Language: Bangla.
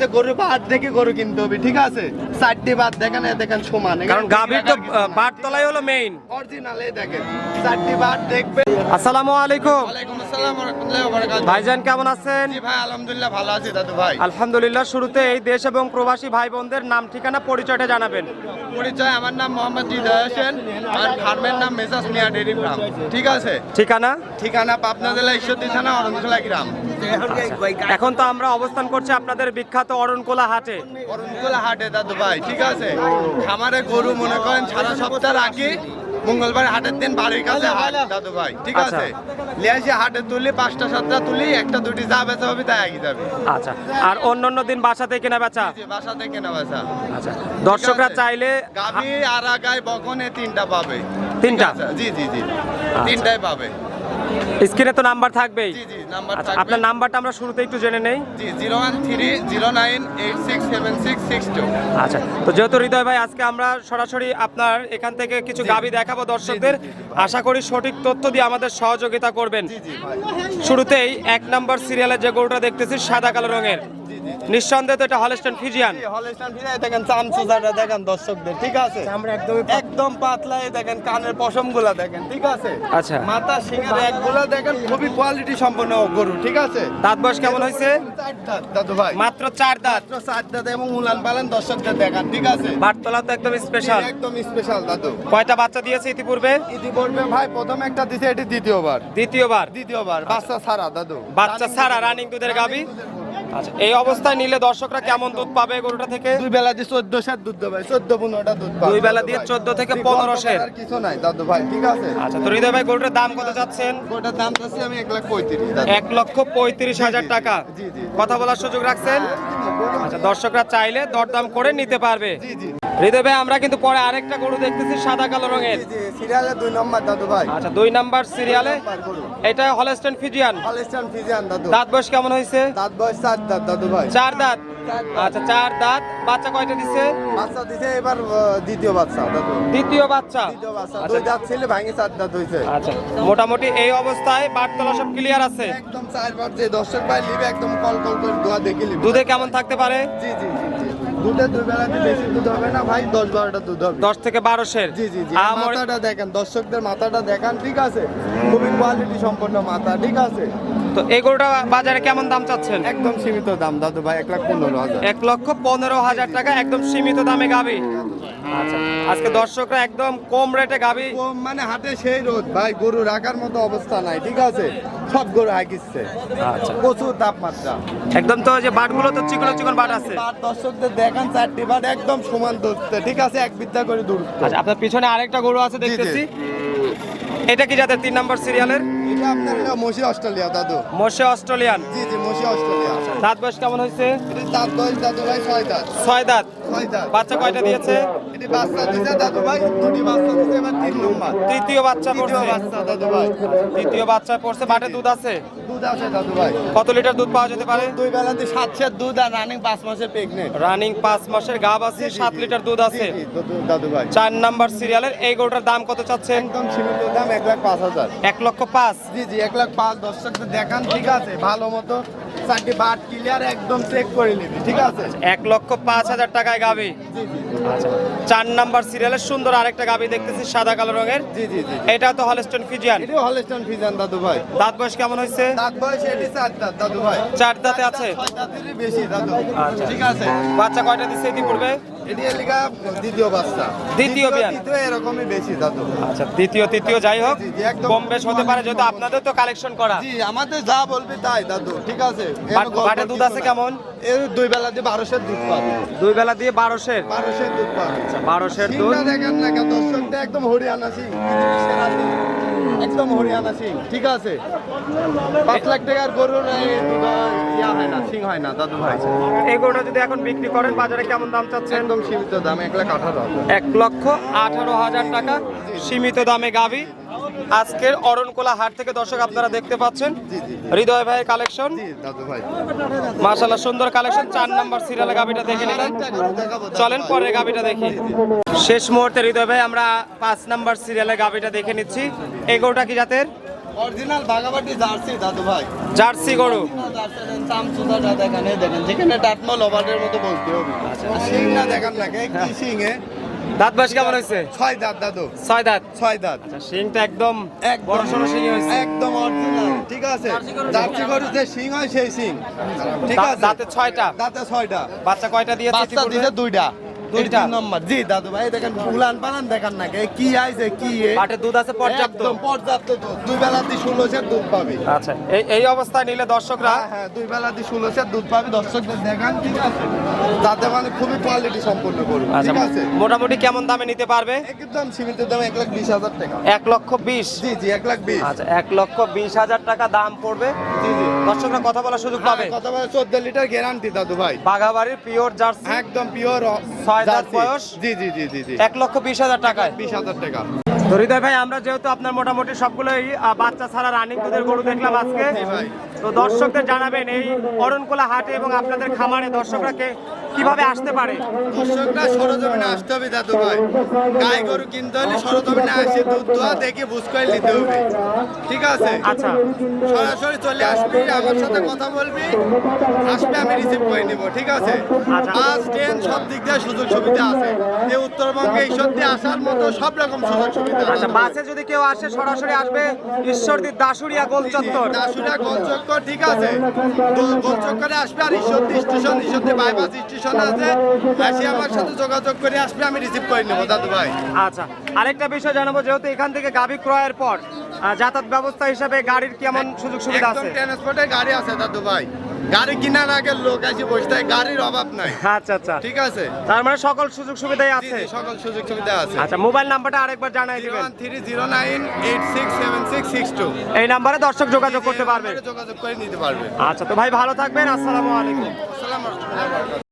যে গরু বাদ দেখে গরু কিনতে হবে ঠিক আছে? চারটি বাদ দেখেন দেখেন সমান। কারণ গাভীর তো বাটতলাই হলো মেইন অরিজিনালে দেখেন চারটি বাদ দেখবে আসসালামু আলাইকুম। ওয়ালাইকুম আসসালাম ওয়া রাহমাতুল্লাহি ওয়া বারাকাতুহু ভাইজান কেমন আছেন? জি ভাই আলহামদুলিল্লাহ ভালো আছি দাদু ভাই। আলহামদুলিল্লাহ শুরুতে এই দেশ এবং প্রবাসী ভাই বোনদের নাম ঠিকানা পরিচয়টা জানাবেন। পরিচয় আমার নাম মোহাম্মদ হৃদয় হোসেন আর ফার্মের নাম মেসাস মিয়া ডেরি ফার্ম ঠিক আছে? ঠিকানা? ঠিকানা পাবনা জেলা ঈশ্বরদী থানা অরণখোলা গ্রাম। এখন তো আমরা অবস্থান করছি আপনাদের বিখ্যাত অরণকোলা হাটে। অরণকোলা হাটে দাদু ভাই ঠিক আছে? খামারে গরু মনে করেন সারা সপ্তাহ রাখি মঙ্গলবার হাটের দিন বাড়ির কাছে হাট দাদু ভাই ঠিক আচ্ছা। আছে? লিয়াসি হাটে তুলি পাঁচটা সাতটা তুলি একটা দুটি যা বেচা হবে তাই একই যাবে। আচ্ছা। আর অন্য অন্য দিন বাসাতে কেনা বেচা জি, বাসা থেকে না বেচা আচ্ছা দর্শকরা চাইলে গাভি আর আগায় বকনে তিনটা পাবে। তিনটা? জি জি জি। তিনটাই পাবে। স্ক্রিনে তো নাম্বার থাকবেই। আচ্ছা আপনার নাম্বারটা আমরা শুরুতে একটু জেনে নেই। আচ্ছা তো যেহেতু হৃদয় ভাই আজকে আমরা সরাসরি আপনার এখান থেকে কিছু গাবি দেখাবো দর্শকদের। আশা করি সঠিক তথ্য দিয়ে আমাদের সহযোগিতা করবেন। শুরুতেই এক নাম্বার সিরিয়ালের যে গরুটা দেখতেছি সাদা কালো রঙের। নিঃসন্দেহে তো এটা হলস্টেন ফিজিয়ান হলস্টাইন ফ্রিজে দেখেন চামচুজাটা দেখেন দর্শকদের ঠিক আছে? আমরা একদমই একদম পাতলা দেখেন কানের পশমগুলা দেখেন ঠিক আছে? আচ্ছা। মাথা সিংহের একগুলা দেখেন খুবই কোয়ালিটি সম্পন্ন গরু ঠিক আছে? দাঁত বয়স কেমন হয়েছে? চার দাঁত, দাদু ভাই। মাত্র চার দাঁত। মাত্র চার দাঁত এবং উলান পালান দর্শকদের দেখান ঠিক আছে? বাটতলা তো একদম স্পেশাল একদম স্পেশাল দাদু। কয়টা বাচ্চা দিয়েছে ইতিপূর্বে? ইতিপূর্বে ভাই প্রথম একটা দিছে এটি দ্বিতীয়বার। দ্বিতীয়বার। দ্বিতীয়বার বাচ্চা ছাড়া দাদু। বাচ্চা ছাড়া রানিং দুধের গাবি আচ্ছা এই অবস্থায় নিলে দর্শকরা কেমন দুধ পাবে গরুটা থেকে? দুই বেলা দিয়ে চোদ্দ সাত দুধ দেবে চোদ্দ পনেরোটা দুধ পাবে। দুই বেলা দিয়ে চোদ্দ থেকে পনেরো 15 সের। কিছু নাই দাদু ভাই ঠিক আছে? আচ্ছা তো হৃদয় ভাই গরুটার দাম কত চাচ্ছেন? গরুটার দাম চাচ্ছি আমি এক লাখ পঁয়ত্রিশ এক লক্ষ পঁয়ত্রিশ হাজার টাকা। কথা বলার সুযোগ রাখছেন? আচ্ছা দর্শকরা চাইলে দরদাম করে নিতে পারবে। জি জি। হৃদয় ভাই আমরা কিন্তু পরে আরেকটা গরু দেখতেছি সাদা কালো রঙের। সিরিয়ালে দুই নম্বর দাদু ভাই। আচ্ছা দুই নাম্বার সিরিয়ালে? এটা হলস্টেন ফিজিয়ান দাদু। দাঁত বয়স কেমন হয়েছে? দাঁত বয়স চার দাঁত দাদু ভাই। চার দাঁত? আচ্ছা চার দাঁত। বাচ্চা কয়টা দিছে? বাচ্চা দিছে এবার দ্বিতীয় বাচ্চা দাদু। দ্বিতীয় বাচ্চা? দ্বিতীয় বাচ্চা। আচ্ছা। দুই দাঁত ছিল ভাঙে চার দাঁত হয়েছে। আচ্ছা মোটামুটি এই অবস্থায় বাটতলা সব ক্লিয়ার আছে? একদম চারবার যে দর্শক ভাই লিবে একদম কল কল করে দোয়া দেখে লিবে। দুধে কেমন থাকতে পারে? জি জি জি। দুধে দুই বেলাতে বেশি দুধ হবে না ভাই দশ বারোটা দুধ হবে। দশ থেকে বারোশের জি জি জি। মাথাটা দেখেন দর্শকদের মাথাটা দেখান ঠিক আছে? খুবই কোয়ালিটি সম্পন্ন মাথা ঠিক আছে? তো এই গরুটা বাজারে কেমন দাম চাচ্ছেন? একদম সীমিত দাম দাদু ভাই এক লাখ পনেরো হাজার। এক লক্ষ পনেরো হাজার টাকা একদম সীমিত দামে গাবি। আচ্ছা আজকে দর্শকরা একদম কম রেটে গাবি। মানে হাটে সেই রোদ। ভাই গরু রাখার মতো অবস্থা নাই ঠিক আছে? সব গরু আচ্ছা। প্রচুর তাপমাত্রা। একদম তো যে বাটগুলো তো চিকন চিকন বাট আছে। আর দর্শকদের দেখান চারটি বাট একদম সমান দূরত্বে ঠিক আছে এক বিদ্যা করে দূরত্ব আচ্ছা আপনার পিছনে আরেকটা গরু আছে দেখতেছি। এটা কি যাতে তিন নম্বর সিরিয়ালের? এটা আপনার এটা মসি অস্ট্রেলিয়া দাদু। Moshe Australian. জি জি মসি অস্ট্রেলিয়া। দাঁত বয়স কেমন হয়েছে? দাঁত বয়স দাদু ভাই ছয় দাঁত। ছয় দাঁত। বাচ্চা কয়টা দিয়েছে? বাচ্চা দিছে দাদু ভাই দুটি বাচ্চা দিছে এবার তিন নম্বর। তৃতীয় বাচ্চা তৃতীয় পড়ছে। বাচ্চা দাদু ভাই। তৃতীয় বাচ্চা পড়ছে। বাটে দুধ আছে? দুধ আছে দাদু ভাই। কত লিটার দুধ পাওয়া যেতে পারে? দুই বেলাতে সাত সের দুধ আর রানিং পাঁচ মাসের প্রেগনেন্ট রানিং পাঁচ মাসের গাব আছে সাত লিটার দুধ আছে। দাদু ভাই। চার নাম্বার সিরিয়ালের এই গরুটার দাম কত চাচ্ছেন? একদম সীমিত দাম এক লাখ পাঁচ হাজার। এক লক্ষ পাঁচ। জি জি এক লাখ পাঁচ। দর্শকদের দেখান ঠিক আছে ভালো মতো। চারটি বাট ক্লিয়ার একদম চেক করে নিবি ঠিক আছে? এক লক্ষ পাঁচ হাজার টাকায় গাবি? জি চার নাম্বার সিরিয়ালের সুন্দর আরেকটা গাবি দেখতেছি সাদা কালো রঙের। জি জি জি। এটা তো হলস্টন ফিজিয়ান এটিও হলস্টাইন ফিজান দাদু ভাই। দাঁত বয়স কেমন হয়েছে? দাঁত বয়স এটি চার দাঁত দাদু ভাই। চার দাঁতে আছে? বেশি দাদু। আচ্ছা। ঠিক আছে। বাচ্চা কয়টা দিচ্ছে এটি এলিকা দ্বিতীয় বাচ্চা। দ্বিতীয় বিয়ান। এরকমই বেশি দাদু আচ্ছা দ্বিতীয় তৃতীয় যাই হোক। কম বেশ হতে পারে যেহেতু আপনাদের তো কালেকশন করা। জি আমাদের যা বলবি তাই দাদু ঠিক আছে? বাট- দুধ আছে কেমন? এর দুই বেলা দিয়ে বারোশের দুধ পাবে। দুই বেলা দিয়ে বারোশের? বারোশের দুধ পাবে। বারোশের দুধ। দেখেন না কেন একদম হরিয়ানা সিং। একদম হরিয়ানা সিং। ঠিক আছে। পাঁচ লাখ টাকার গরুর ইয়া হয় না সিং হয় না দাদু ভাই। এই গরুটা যদি এখন বিক্রি করেন বাজারে কেমন দাম চাচ্ছেন? একদম সীমিত দাম এক লাখ আঠারো এক লক্ষ আঠারো হাজার টাকা সীমিত দামে গাবি আজকের অরণকোলা হাট থেকে দর্শক আপনারা দেখতে পাচ্ছেন। জি জি। হৃদয় ভাইয়ের কালেকশন। জি দাদু সুন্দর কালেকশন চার নাম্বার সিরিয়ালে গাবিটা দেখে নিলেন। গরু চলেন ভাই। পরে গাবিটা দেখি। শেষ মুহূর্তে হৃদয় ভাই আমরা পাঁচ নাম্বার সিরিয়ালে গাবিটা দেখে নিচ্ছি। এই গরুটা কি জাতের? অরিজিনাল বাগাবাটি জার্সি দাদু ভাই। জার্সি গরু। চামচুদাটা দেখেন দেখেন যেখানে টাটমা লবারের মতো বলতে হবে। সিং না দেখান না কি সিং এ দাঁত বাস কেমন হয়েছে? ছয় দাঁত দাদু। ছয় দাঁত? ছয় দাঁত। আচ্ছা শিংটা একদম একদম বড় সড়ো শিং হয়েছে। একদম অরিজিনাল ঠিক আছে। জার্সি গরু যে সিং হয় সেই সিং। ঠিক আছে। দাঁতে ছয়টা? দাঁতে ছয়টা। বাচ্চা কয়টা দিয়েছে বাচ্চা দুইটা। দুইটা? দুইটা নম্বর। জি দাদু ভাই দেখেন উলান পালান দেখান না কি আইছে কি পাটে দুধ আছে পর্যাপ্ত। পর্যাপ্ত দুধ। দুই বেলা দিয়ে ষোলো দুধ পাবি। আচ্ছা এই এই অবস্থায় নিলে দর্শকরা হ্যাঁ হ্যাঁ দুই বেলা দুধ পাবি। দর্শকদের দেখান ঠিক আছে? যাতে মানে খুবই কোয়ালিটি করব আচ্ছা ঠিক আছে? মোটামুটি কেমন দামে নিতে পারবে? একদম সীমিত দাম এক লাখ বিশ হাজার টাকা। এক লক্ষ বিশ? জি জি এক লাখ বিশ। আচ্ছা এক লক্ষ বিশ হাজার টাকা দাম পড়বে। জি জি। দর্শকরা কথা বলার সুযোগ পাবে? হ্যাঁ, কথা বলে চোদ্দ লিটার গ্যারান্টি দাদু ভাই। বাঘাবাড়ির পিওর জার্সি একদম পিওর ছয় দাঁত বয়স? জি জি জি জি জি। এক লক্ষ বিশ হাজার টাকায়। বিশ হাজার টাকা। তো হৃদয় ভাই আমরা যেহেতু আপনার মোটামুটি সবগুলোই বাচ্চা ছাড়া রানিং দুধের গরু দেখলাম আজকে তো দর্শকদের জানাবেন এই অরণকোলা হাটে এবং আপনাদের খামারে দর্শকরা কীভাবে আসতে পারে? দর্শকরা সরজমিনে আসতে হবে দাদু ভাই গাই গরু কিনতে হলে সরজমিনে আসে দুধ দোয়া দেখে বুঝ করে নিতে হবে। ঠিক আছে? আচ্ছা। সরাসরি চলে আসবি আমার সাথে কথা বলবি আসবে আমি রিসিভ করে নিব ঠিক আছে? আচ্ছা। বাস ট্রেন সব দিক দিয়ে সুযোগ সুবিধা আছে। যে উত্তরবঙ্গে ঈশ্বর দিয়ে আসার মতো সব রকম সুযোগ সুবিধা আছে। আচ্ছা বাসে যদি কেউ আসে সরাসরি আসবে ঈশ্বরদীর দাসুরিয়া গোল চত্বর দাসুরিয়া গোলচক্কর ঠিক আছে? দো- গোলচক্করে আসবে আর Ishwardi station Ishwardi bypass station. আছে। আসি আমার সাথে যোগাযোগ করে আসবে আমি রিসিভ করে নেব দাদু ভাই। আচ্ছা আরেকটা বিষয় জানাব যেহেতু এখান থেকে গাভী ক্রয়ের পর যাতায়াত ব্যবস্থা হিসাবে গাড়ির কেমন সুযোগ সুবিধা আছে? ট্রান্সপোর্টের গাড়ি আছে দাদু ভাই। গাড়ি কেনার আগে লোক এসে বসে থাকে গাড়ির অভাব নাই। আচ্ছা আচ্ছা। ঠিক আছে? তার মানে সকল সুযোগ সুবিধাই আছে? সকল সুযোগ সুবিধা আছে। আচ্ছা মোবাইল নাম্বারটা আরেকবার জানাই দিবেন। One three zero nine eight six seven six six two. এই নাম্বারে দর্শক যোগাযোগ করতে পারবে। যোগাযোগ করে নিতে পারবে। আচ্ছা তো ভাই ভালো থাকবেন আসসালামু আলাইকুম। আসসালামু আলাইকুম।